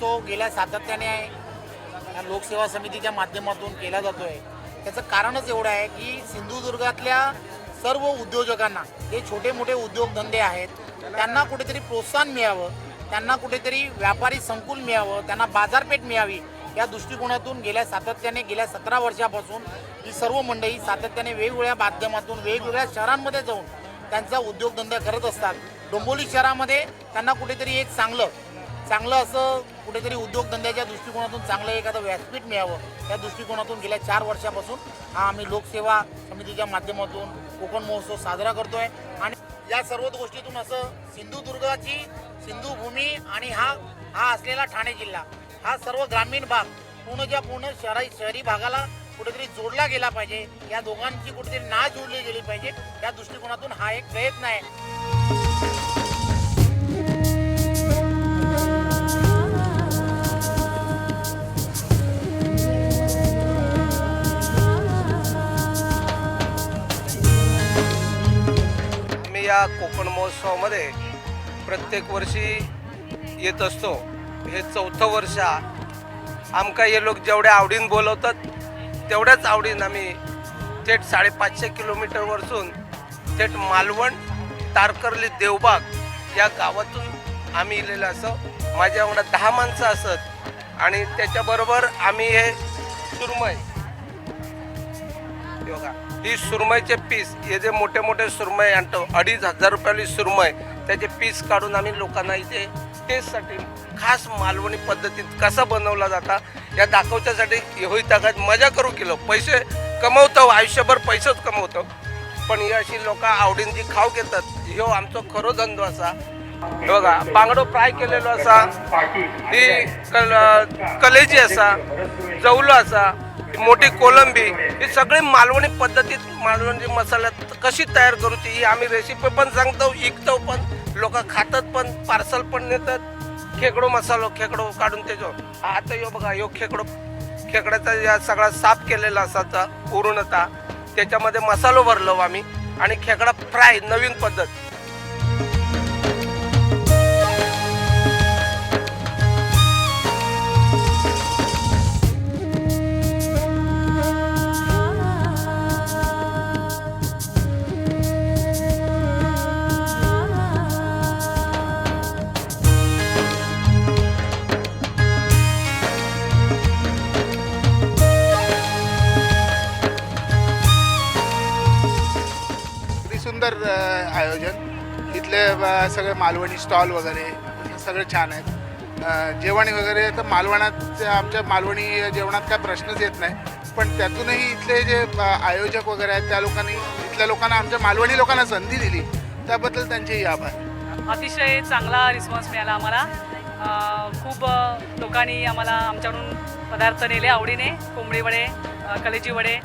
तो गेल्या सातत्याने या लोकसेवा समितीच्या माध्यमातून केला जातो आहे त्याचं कारणच एवढं आहे की सिंधुदुर्गातल्या सर्व उद्योजकांना जे छोटे मोठे उद्योगधंदे आहेत त्यांना कुठेतरी प्रोत्साहन मिळावं त्यांना कुठेतरी व्यापारी संकुल मिळावं त्यांना बाजारपेठ मिळावी या दृष्टिकोनातून गेल्या सातत्याने गेल्या सतरा वर्षापासून ही सर्व मंडळी सातत्याने वेगवेगळ्या माध्यमातून वेगवेगळ्या शहरांमध्ये जाऊन त्यांचा उद्योगधंदा करत असतात. डोंबोली शहरामध्ये त्यांना कुठेतरी एक चांगलं चांगलं असं कुठेतरी उद्योगधंद्याच्या दृष्टिकोनातून चांगलं एखादं व्यासपीठ मिळावं. त्या दृष्टिकोनातून गेल्या चार वर्षापासून हा आम्ही लोकसेवा समितीच्या माध्यमातून कोकण महोत्सव साजरा करतोय. आणि या सर्व गोष्टीतून असं सिंधुदुर्गाची सिंधुभूमी आणि हा हा असलेला ठाणे जिल्हा हा सर्व ग्रामीण भाग पूर्णच्या पूर्ण शहरी शहरी भागाला कुठेतरी जोडला गेला पाहिजे. या दोघांची कुठेतरी ना जोडली गेली पाहिजे. या दृष्टिकोनातून हा एक प्रयत्न आहे. या कोकण महोत्सवामध्ये प्रत्येक वर्षी येत असतो. हे चौथं वर्ष आमका हे लोक जेवढ्या आवडीनं बोलवतात तेवढ्याच आवडीनं आम्ही थेट साडेपाचशे किलोमीटरवरसून थेट मालवण तारकर्ली देवबाग या गावातून आम्ही इलेलं असं. माझ्या एवढा दहा माणसं असत आणि त्याच्याबरोबर आम्ही हे सुरमई बघा ही सुरमईचे पीस हे जे मोठे मोठे सुरमई आणतो अडीच हजार रुपयाली सुरमई त्याचे पीस काढून आम्ही लोकांना इथे टेस्टसाठी खास मालवणी पद्धतीत कसा बनवला जाता या दाखवच्यासाठी होई ताकद मजा करू केलो पैसे कमवतो आयुष्यभर पैसेच कमवतो. पण ही अशी लोक आवडीन जी खाऊ घेतात. ह्यो आमचो खरो धंदो असा. बघा बांगडो फ्राय केलेलो असा. ही कल कलेजी असा. जवलो असा. मोठी कोलंबी ही सगळी मालवणी पद्धतीत मालवणी मसाल्यात कशी तयार करूची ही आम्ही रेसिपी पण सांगतो विकतो पण लोक खातात पण पार्सल पण नेतात. खेकडो मसालो खेकडो काढून त्याचो आता यो बघा यो खेकडो खेकड्याचा या सगळा साफ केलेला असाचा पूर्णता त्याच्यामध्ये मसालो भरलो आम्ही. आणि खेकडा फ्राय नवीन पद्धत. आयोजन. इथले सगळे मालवणी स्टॉल वगैरे सगळे छान आहेत. जेवण वगैरे तर मालवणात आमच्या मालवणी जेवणात काय प्रश्नच येत नाही. पण त्यातूनही इथले जे आयोजक वगैरे आहेत त्या लोकांनी इथल्या लोकांना आमच्या मालवणी लोकांना संधी दिली. त्याबद्दल त्यांचेही आभार. अतिशय चांगला रिस्पॉन्स मिळाला आम्हाला. खूप लोकांनी आम्हाला आमच्याकडून पदार्थ नेले आवडीने. कोंबडी वडे कलेची कलेजी वडे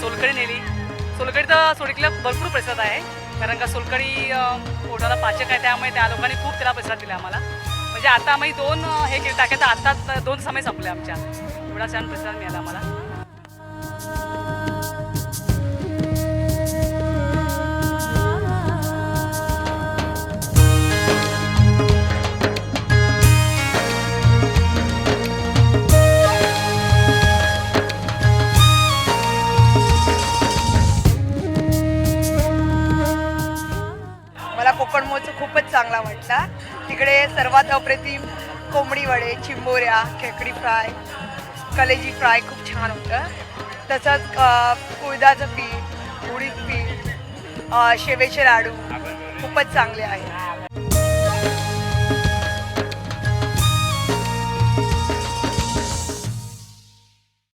सोलकडी नेली. सोलकढी तर सोडकीला भरपूर प्रसाद आहे. कारण का सोलकढी पोटाला पाचक आहे त्यामुळे त्या लोकांनी खूप त्याला प्रसाद दिला आम्हाला. म्हणजे आता आम्ही दोन हे केले टाके तर आत्ताच दोन समय संपले आमच्या. एवढा छान प्रसाद मिळाला आम्हाला. कोकण खूपच चांगला वाटला तिकडे सर्वात अप्रतिम कोंबडी वडे चिंबोऱ्या खेकडी फ्राय कलेजी फ्राय खूप छान होतं. तसंच कुळदाचं पीठ उडीद पीठ शेवेचे लाडू खूपच चांगले आहेत.